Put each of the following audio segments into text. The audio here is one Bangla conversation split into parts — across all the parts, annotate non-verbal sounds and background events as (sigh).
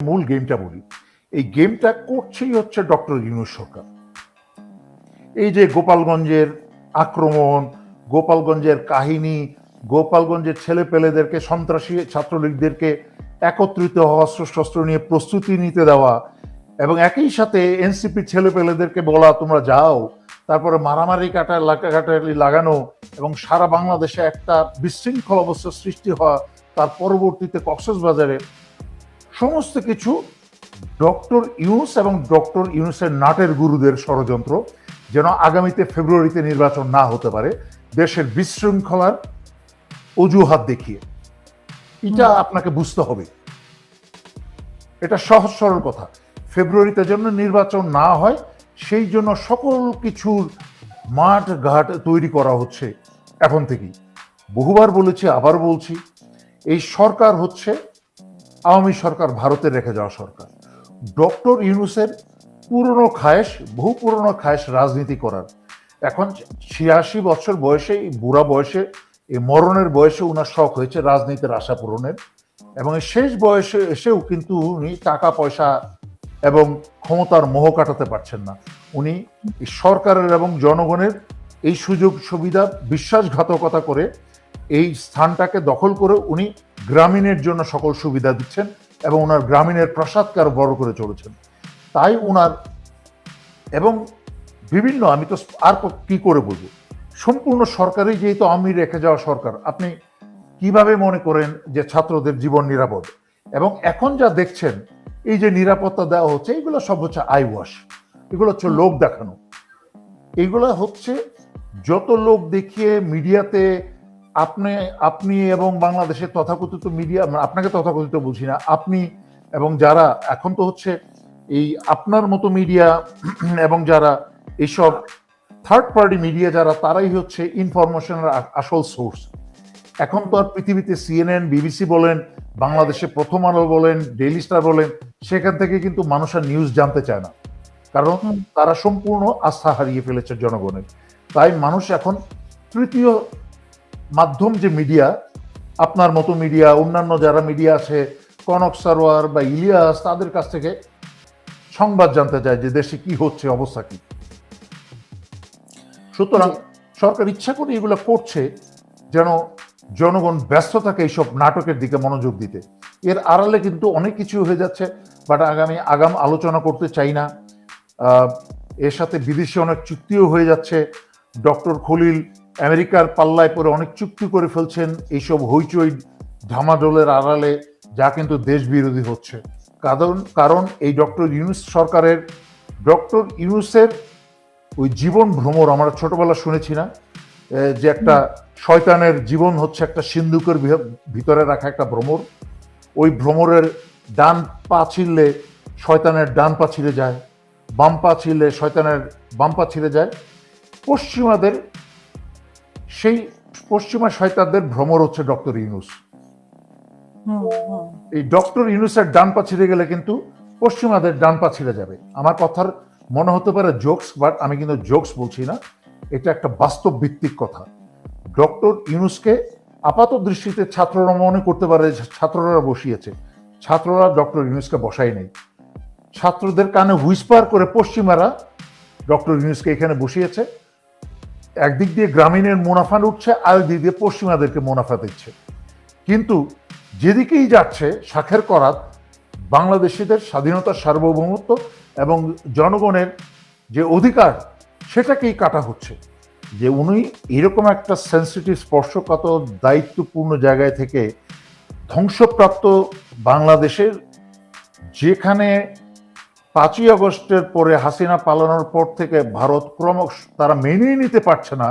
মূল গেমটা বলি। এই গেমটা করছেই হচ্ছে ডক্টর ইউনুস সরকার। এই যে গোপালগঞ্জের আক্রমণ, গোপালগঞ্জের কাহিনী, গোপালগঞ্জের ছেলে পেলেদেরকে সন্ত্রাসী ছাত্রলীগদেরকে একত্রিত হওয়া শস্ত্র নিয়ে প্রস্তুতি নিতে দেওয়া এবং একই সাথে এনসিপির ছেলে পেলেদেরকে বলা, তোমরা যাও। তারপরে মারামারি কাটা কাটালি লাগানো এবং সারা বাংলাদেশে একটা বিশৃঙ্খল অবস্থা সৃষ্টি হওয়া, তার পরবর্তীতে কক্সবাজারে সমস্ত কিছু ডক্টর ইউনুস এবং ডক্টর ইউনুসের নাটের গুরুদের ষড়যন্ত্র যেন আগামীতে ফেব্রুয়ারিতে নির্বাচন না হতে পারে দেশের বিশৃঙ্খলার অজুহাত দেখিয়ে। এটা আপনাকে বুঝতে হবে। এটা সহজ সরল কথা। ফেব্রুয়ারিতে যেন নির্বাচন না হয় সেই জন্য সকল কিছুর মাঠ ঘাট তৈরি করা হচ্ছে এখন থেকেই। বহুবার বলেছি আবার বলছি এই সরকার হচ্ছে আওয়ামী সরকার ভারতের রেখে যাওয়া সরকার। ডক্টর ইউনুসের পুরনো খায়েশ, বহু পুরনো খায়েশ রাজনীতি করার। এখন ছিয়াশি বছর বয়সে, এই বুড়া বয়সে, এই মরণের বয়সে উনার শখ হয়েছে রাজনীতির আশা পূরণের। এবং শেষ বয়সে এসেও কিন্তু উনি টাকা, পয়সা এবং ক্ষমতার মোহ কাটাতে পারছেন না। উনি সরকারের এবং জনগণের এই সুযোগ সুবিধা বিশ্বাসঘাতকতা করে এই স্থানটাকে দখল করে উনি গ্রামীণের জন্য সকল সুবিধা দিচ্ছেন এবং ওনার গ্রামীণের প্রাসাদকে আরও বড় করে চলেছেন। তাই ওনার এবং বিভিন্ন, আমি তো আর কি করে বলব? সম্পূর্ণ সরকারই যেহেতু আমি রেখে যাওয়া সরকার, আপনি কীভাবে মনে করেন যে ছাত্রদের জীবন নিরাপদ? এবং এখন যা দেখছেন, এই যে নিরাপত্তা দেওয়া হচ্ছে, এগুলো সব হচ্ছে আই ওয়াশ এগুলো হচ্ছে লোক দেখানো। এগুলো হচ্ছে যত লোক দেখিয়ে মিডিয়াতে আপনি আপনি এবং বাংলাদেশের তথাকথিত মিডিয়া আপনাকে তথাকথিত বলছি না আপনি এবং যারা এখন তো হচ্ছে এই আপনার মতো মিডিয়া এবং যারা এইসব থার্ড পার্টি মিডিয়া যারা তারাই হচ্ছে ইনফরমেশনের আসল সোর্স এখন তো আর পৃথিবীতে সিএনএন বিবিসি বলেন বাংলাদেশে প্রথম আলো বলেন ডেইলি স্টার বলেন সেখান থেকে কিন্তু মানুষ আর নিউজ জানতে চায় না। কারণ তারা সম্পূর্ণ আস্থা হারিয়ে ফেলেছে জনগণের। তাই মানুষ এখন তৃতীয় মাধ্যম যে মিডিয়া, আপনার মতো মিডিয়া, অন্যান্য যারা মিডিয়া আছে, কনক সারোয়ার বা ইলিয়াস, তাদের কাছ থেকে সংবাদ জানতে চায় যে দেশে কি হচ্ছে, অবস্থা কি। সুতরাং সরকার ইচ্ছা করে এগুলো করছে যেন জনগণ ব্যস্ত থাকে এইসব নাটকের দিকে মনোযোগ দিতে। এর আড়ালে কিন্তু অনেক কিছু হয়ে যাচ্ছে, বাট আগামী, আগাম আলোচনা করতে চাই না। এর সাথে বিদেশি অনেক চুক্তিও হয়ে যাচ্ছে। ডক্টর খলিল আমেরিকার পাল্লায় পরে অনেক চুক্তি করে ফেলছেন এইসব হইচই ধামাডোলের আড়ালে, যা কিন্তু দেশ বিরোধী হচ্ছে। কারণ কারণ এই ডক্টর ইউনুস সরকারের, ডক্টর ইউনুসের ওই জীবন ভ্রমর আমরা ছোটবেলা শুনেছি না যে একটা শয়তানের জীবন হচ্ছে একটা সিন্ধুকের ভিতরে রাখা একটা ভ্রমর। ওই ভ্রমরের ডান পা ছিঁড়লে শয়তানের ডান পা ছিঁড়ে যায়, বাম পা ছিঁড়লে শয়তানের বাম পা ছিঁড়ে যায়। পশ্চিমাদের সেই পশ্চিমা শয়তানদের ভ্রমর হচ্ছে ডক্টর ইউনুস। এই ডক্টর ইউনুসের ডান পা ছিঁড়ে গেলে কিন্তু পশ্চিমাদের ডান পা ছিঁড়ে যাবে। আমার কথার মনে হতে পারে জোকস বাট আমি কিন্তু জোকস বলছি না। এটা একটা বাস্তব ভিত্তিক কথা। ডক্টর ইউনুসকে আপাত দৃষ্টিতে ছাত্ররা মনে করতে পারে ছাত্ররা বসিয়েছে। ছাত্ররা ডক্টর ইউনুসকে বসাই নেই। ছাত্রদের কানে হুইসপার করে পশ্চিমারা ডক্টর ইউনুসকে এখানে বসিয়েছে। একদিক দিয়ে গ্রামীণের মুনাফা উঠছে আর দিক দিয়ে পশ্চিমাদেরকে মুনাফা দিচ্ছে। কিন্তু যেদিকেই যাচ্ছে, শাখের করাত বাংলাদেশিদের স্বাধীনতার সার্বভৌমত্ব এবং জনগণের যে অধিকার, সেটাকেই কাটা হচ্ছে। যে উনি এরকম একটা সেন্সিটিভ স্পর্শকাতর, দায়িত্বপূর্ণ জায়গায় থেকে ধ্বংসপ্রাপ্ত বাংলাদেশের যেখানে পাঁচই আগস্টের পরে হাসিনা পালানোর পর থেকে ভারত ক্রমশ তারা মেনেই নিতে পারছে না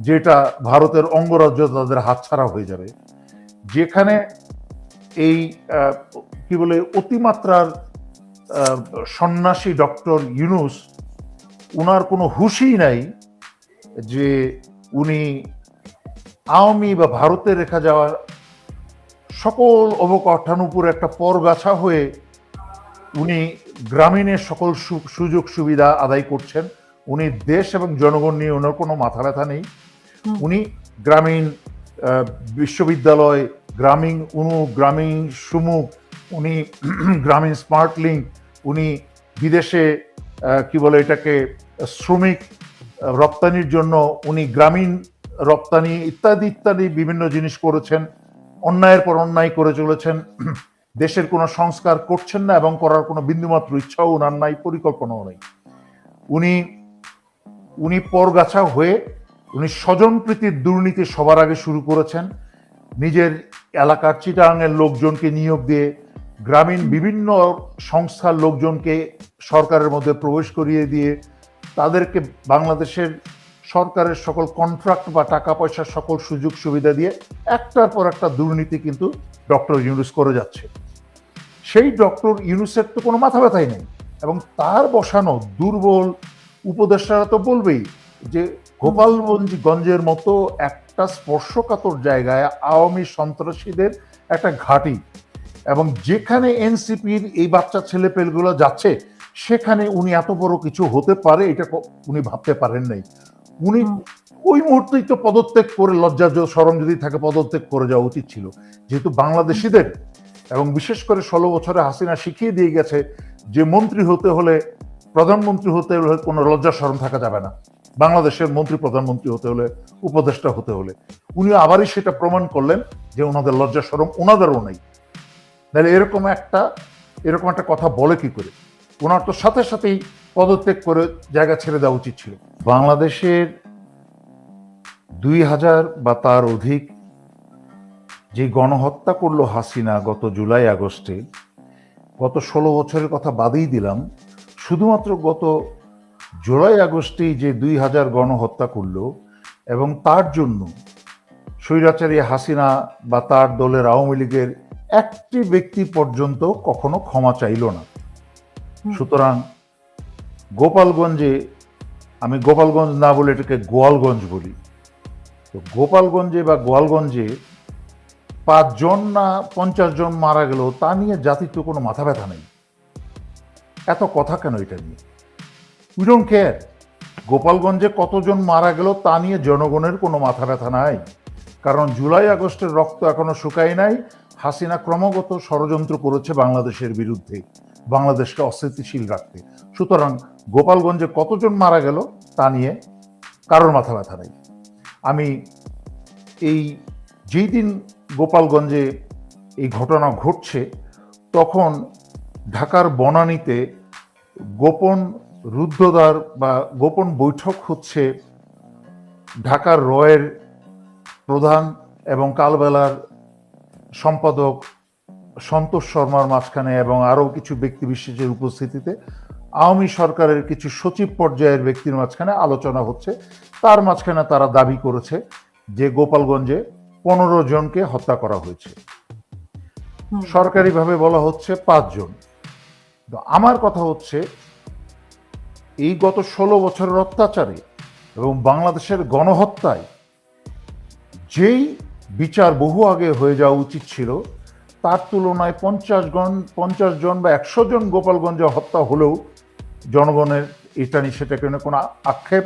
যেটা ভারতের অঙ্গরাজ্য তাদের হাতছাড়া হয়ে যাবে। যেখানে এই কি বলে, অতিমাত্রার সন্ন্যাসী ডক্টর ইউনুস, উনার কোনো হুশই নাই যে উনি আওয়ামী বা ভারতে রেখা যাওয়া সকল অবকাঠামোর একটা পরগাছা হয়ে উনি গ্রামীণের সকল সু- সুযোগ সুবিধা আদায় করছেন। উনি দেশ এবং জনগণ নিয়ে ওনার কোনো মাথা ব্যথা নেই। উনি গ্রামীণ বিশ্ববিদ্যালয় গ্রামীণ উনু গ্রামীণ সুমুখ উনি (clears throat) গ্রামীণ স্মার্ট লিঙ্ক উনি বিদেশে কি বলে এটাকে শ্রমিক রপ্তানির জন্য উনি গ্রামীণ রপ্তানি ইত্যাদি ইত্যাদি বিভিন্ন জিনিস করেছেন। অন্যায়ের পর অন্যায় করে চলেছেন। (clears throat) দেশের কোনো সংস্কার করছেন না এবং করার কোনো বিন্দুমাত্র ইচ্ছাও ওনার নাই, পরিকল্পনাও নেই। উনি উনি পরগাছা হয়ে উনি স্বজনপ্রীতির দুর্নীতি সবার আগে শুরু করেছেন। নিজের এলাকার চিটাঙের লোকজনকে নিয়োগ দিয়ে গ্রামীণ বিভিন্ন সংস্থার লোকজনকে সরকারের মধ্যে প্রবেশ করিয়ে দিয়ে তাদেরকে বাংলাদেশের সরকারের সকল কন্ট্রাক্ট বা টাকা পয়সার সকল সুযোগ সুবিধা দিয়ে একটার পর একটা দুর্নীতি কিন্তু ডক্টর ইউনুস করে যাচ্ছে। সেই ডক্টর ইউনুসের তো কোনো মাথা ব্যথাই নেই। এবং তার বসানো দুর্বল উপদেষ্টারা তো বলবেই যে গোপালগঞ্জ গঞ্জের মতো একটা স্পর্শকাতর জায়গায় আওয়ামী সন্ত্রাসীদের একটা ঘাঁটি এবং যেখানে এনসিপির এই বাচ্চা ছেলেপেলগুলো যাচ্ছে সেখানে উনি এত বড় কিছু হতে পারে এটা উনি ভাবতে পারেন নাই। উনি ওই মুহূর্তেই তো পদত্যাগ করে লজ্জা সরম যদি থাকে পদত্যাগ করে যাওয়া উচিত ছিল। যেহেতু বাংলাদেশিদের এবং বিশেষ করে ষোলো বছরে হাসিনা শিখিয়ে দিয়ে গেছে যে মন্ত্রী হতে হলে, প্রধানমন্ত্রী হতে হলে কোনো লজ্জা সরম থাকা যাবে না। বাংলাদেশের মন্ত্রী, প্রধানমন্ত্রী হতে হলে, উপদেষ্টা হতে হলে। উনি আবারই সেটা প্রমাণ করলেন যে ওনাদের লজ্জা সরম ওনাদেরও নেই। তাহলে এরকম একটা এরকম একটা কথা বলে কি করে? ওনার তো সাথে সাথেই পদত্যাগ করে জায়গা ছেড়ে দেওয়া উচিত ছিল। বাংলাদেশের দুই হাজার বা তার অধিক যে গণহত্যা করল হাসিনা গত জুলাই আগস্টে গত ষোলো বছরের কথা বাদেই দিলাম শুধুমাত্র গত জুলাই আগস্টেই যে দুই হাজার গণহত্যা করল এবং তার জন্য স্বৈরাচারী হাসিনা বা তার দলের আওয়ামী লীগের একটি ব্যক্তি পর্যন্ত কখনো ক্ষমা চাইল না। সুতরাং গোপালগঞ্জে আমি গোপালগঞ্জ না বলে এটাকে গোয়ালগঞ্জ বলি তো গোপালগঞ্জে বা গোয়ালগঞ্জে পাঁচজন না পঞ্চাশ জন মারা গেল, তা নিয়ে জাতির তো কোনো মাথা ব্যথা নেই। এত কথা কেন এটা নিয়ে? উই ডোন্ট কেয়ার গোপালগঞ্জে কতজন মারা গেল, তা নিয়ে জনগণের কোনো মাথা ব্যথা নাই। কারণ জুলাই আগস্টের রক্ত এখনও শুকায় নাই। হাসিনা ক্রমাগত ষড়যন্ত্র করেছে বাংলাদেশের বিরুদ্ধে। বাংলাদেশকে অস্থিতিশীল রাখতে। সুতরাং গোপালগঞ্জে কতজন মারা গেল, তা নিয়ে কারোর মাথা ব্যথা নেই। আমি এই যেই দিন গোপালগঞ্জে এই ঘটনা ঘটছে, তখন ঢাকার বনানীতে গোপন রুদ্ধদ্বার বা গোপন বৈঠক হচ্ছে ঢাকার রয়ের প্রধান এবং কালবেলার সম্পাদক সন্তোষ শর্মার মাঝখানে এবং আরও কিছু ব্যক্তি বিশেষের উপস্থিতিতে আওয়ামী সরকারের কিছু সচিব পর্যায়ের ব্যক্তির মাঝখানে আলোচনা হচ্ছে। তার মাঝখানে তারা দাবি করেছে যে গোপালগঞ্জে পনেরো জনকে হত্যা করা হয়েছে। সরকারিভাবে বলা হচ্ছে পাঁচজন আমার কথা হচ্ছে এই গত ষোলো বছরের অত্যাচারে এবং বাংলাদেশের গণহত্যায় যেই বিচার বহু আগে হয়ে যাওয়া উচিত ছিল তার তুলনায় পঞ্চাশ জন পঞ্চাশ জন বা একশো জন গোপালগঞ্জে হত্যা হলেও জনগণের এটা নিয়ে সেটাকে কোনো আক্ষেপ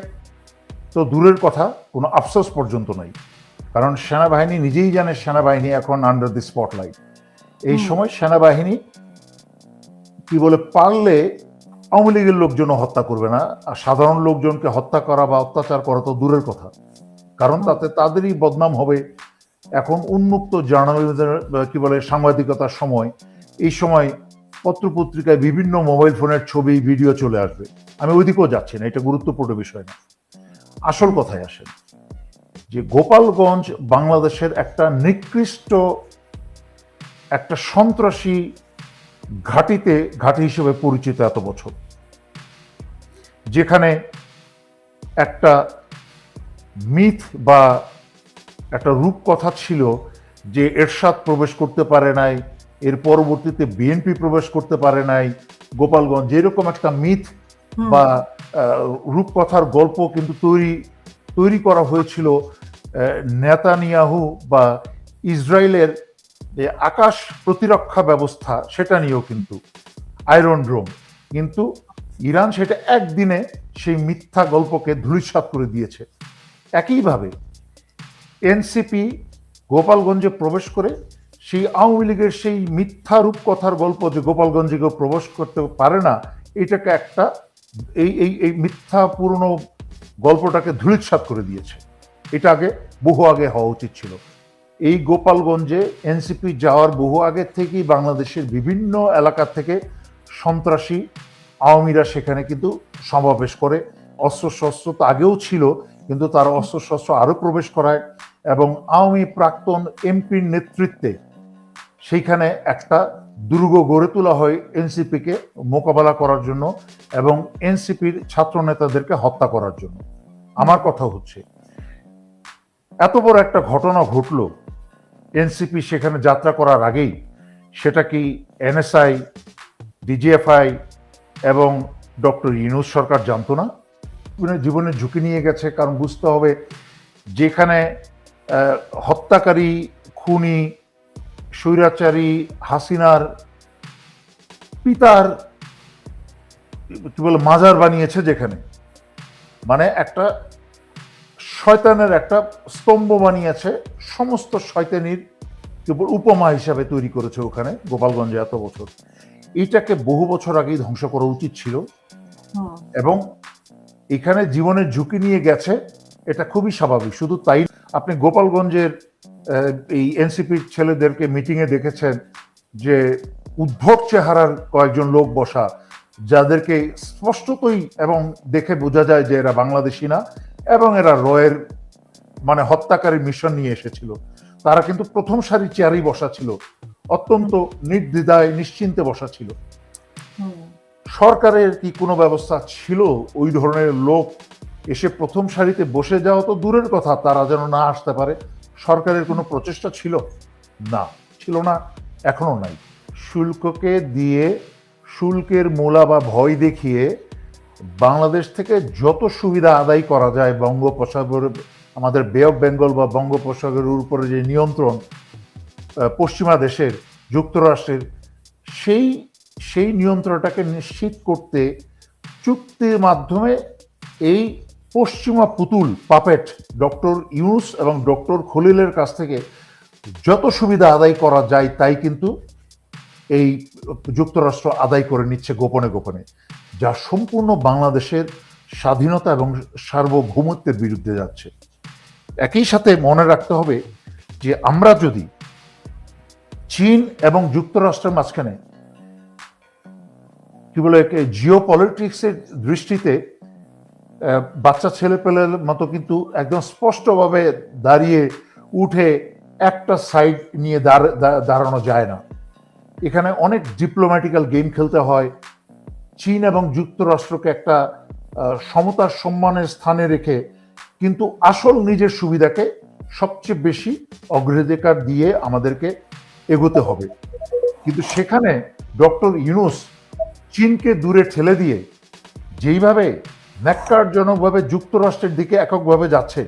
তো দূরের কথা কোনো আফসোস পর্যন্ত নাই। কারণ সেনাবাহিনী নিজেই জানে সেনাবাহিনী এখন আন্ডার দি স্পটলাইট এই সময় সেনাবাহিনী কি বলে পারলে আওয়ামী লীগের লোকজনও হত্যা করবে না আর সাধারণ লোকজনকে হত্যা করা বা অত্যাচার করা তো দূরের কথা। কারণ তাতে তাদেরই বদনাম হবে। এখন উন্মুক্ত জার্নালিজমের কি বলে সাংবাদিকতার সময় এই সময় পত্রপত্রিকায় বিভিন্ন মোবাইল ফোনের ছবি ভিডিও চলে আসবে। আমি ওইদিকেও যাচ্ছি না এটা গুরুত্বপূর্ণ বিষয় না। আসল কথায় আসেন। যে গোপালগঞ্জ বাংলাদেশের একটা নিকৃষ্ট একটা সন্ত্রাসী ঘাটিতে ঘাটি হিসেবে পরিচিত এত বছর। যেখানে একটা মিথ বা একটা রূপকথা ছিল যে এরশাদ প্রবেশ করতে পারে নাই এর পরবর্তীতে বিএনপি প্রবেশ করতে পারে নাই গোপালগঞ্জ এরকম একটা মিথ বা রূপকথার গল্প কিন্তু তৈরি তৈরি করা হয়েছিল নেতানিয়াহু বা ইসরায়েলের যে আকাশ প্রতিরক্ষা ব্যবস্থা, সেটা নিয়েও কিন্তু আয়রন ড্রোম কিন্তু ইরান সেটা একদিনে সেই মিথ্যা গল্পকে ধূলিসাৎ করে দিয়েছে। একইভাবে এনসিপি গোপালগঞ্জে প্রবেশ করে সেই আওয়ামী লীগের সেই মিথ্যা রূপকথার গল্প যে গোপালগঞ্জে কেউ প্রবেশ করতে পারে না, এটাকে একটা এই এই মিথ্যা পুরনো গল্পটাকে ধূলিসাৎ করে দিয়েছে। এটা আগে বহু আগে হওয়া উচিত ছিল। এই গোপালগঞ্জে এনসিপি যাওয়ার বহু আগে থেকেই বাংলাদেশের বিভিন্ন এলাকা থেকে সন্ত্রাসী আওয়ামীরা সেখানে কিন্তু সমাবেশ করে। অস্ত্রশস্ত্র তো আগেও ছিল, কিন্তু তারা অস্ত্রশস্ত্র আরও প্রবেশ করায় এবং আওয়ামী প্রাক্তন এমপির নেতৃত্বে সেইখানে একটা দুর্গ গড়ে তোলা হয় এনসিপিকে মোকাবেলা করার জন্য এবং এনসিপির ছাত্র নেতাদেরকে হত্যা করার জন্য। আমার কথা হচ্ছে এত বড় একটা ঘটনা ঘটলো, এনসিপি সেখানে যাত্রা করার আগেই, সেটা কি এনএসআই, ডিজিএফআই এবং ডক্টর ইনুস সরকার জানতো না? জীবনে ঝুঁকি নিয়ে গেছে, কারণ বুঝতে হবে যেখানে হত্যাকারী, খুনি, স্বৈরাচারী, হাসিনার পিতার, কি বলে, মাজার বানিয়েছে যেখানে। মানে একটা শয়তানের একটা স্তম্ভ বানিয়েছে। সমস্ত শয়তানির কেবল উপমা হিসাবে তৈরি করেছে ওখানে গোপালগঞ্জে এত বছর। এইটাকে বহু বছর আগেই ধ্বংস করা উচিত ছিল। এবং এখানে জীবনের ঝুঁকি নিয়ে গেছে এটা খুবই স্বাভাবিক। শুধু তাই আপনি গোপালগঞ্জের এই এনসিপির ছেলেদেরকে মিটিংয়ে দেখেছেন যে উদ্ভট চেহারার কয়েকজন লোক বসা যাদেরকে স্পষ্টতই এবং দেখে বোঝা যায় যে এরা বাংলাদেশি না এবং এরা রয়ের মানে হত্যাকারী মিশন নিয়ে এসেছিল। তারা কিন্তু প্রথম সারি চেয়ারেই বসা ছিল। অত্যন্ত নির্দ্বিধায় নিশ্চিন্তে বসা ছিল। সরকারের কি কোনো ব্যবস্থা ছিল? ওই ধরনের লোক এসে প্রথম সারিতে বসে যাওয়া তো দূরের কথা তারা যেন না আসতে পারে। সরকারের কোনো প্রচেষ্টা ছিল? না ছিল না এখনও নাই। শুল্ককে দিয়ে শুল্কের মূলা বা ভয় দেখিয়ে বাংলাদেশ থেকে যত সুবিধা আদায় করা যায় বঙ্গোপসাগর, আমাদের বে অফ বেঙ্গল বা বঙ্গোপসাগরের উপরে যে নিয়ন্ত্রণ পশ্চিমা দেশের, যুক্তরাষ্ট্রের, সেই সেই নিয়ন্ত্রণটাকে নিশ্চিত করতে চুক্তির মাধ্যমে এই পশ্চিমা পুতুল, পাপেট, ডক্টর ইউনুস এবং ডক্টর খলিলের কাছ থেকে যত সুবিধা আদায় করা যায় তাই কিন্তু এই যুক্তরাষ্ট্র আদায় করে নিচ্ছে গোপনে গোপনে। যা সম্পূর্ণ বাংলাদেশের স্বাধীনতা এবং সার্বভৌমত্বের বিরুদ্ধে যাচ্ছে। একই সাথে মনে রাখতে হবে যে আমরা যদি চীন এবং যুক্তরাষ্ট্রের মাঝখানে কি বলে জিও পলিটিক্সের দৃষ্টিতে বাচ্চা ছেলে পেলের মতো কিন্তু একদম স্পষ্টভাবে দাঁড়িয়ে উঠে একটা সাইড নিয়ে দাঁড়- দাঁড়ানো যায় না। এখানে অনেক ডিপ্লোম্যাটিক্যাল গেম খেলতে হয় চীন এবং যুক্তরাষ্ট্রকে একটা সমতার সম্মানের স্থানে রেখে কিন্তু আসল নিজের সুবিধাকে সবচেয়ে বেশি অগ্রাধিকার দিয়ে আমাদেরকে এগোতে হবে। কিন্তু সেখানে ডক্টর ইউনুস চীনকে দূরে ঠেলে দিয়ে যেইভাবে ন্যাক্কারজনকভাবে যুক্তরাষ্ট্রের দিকে এককভাবে যাচ্ছে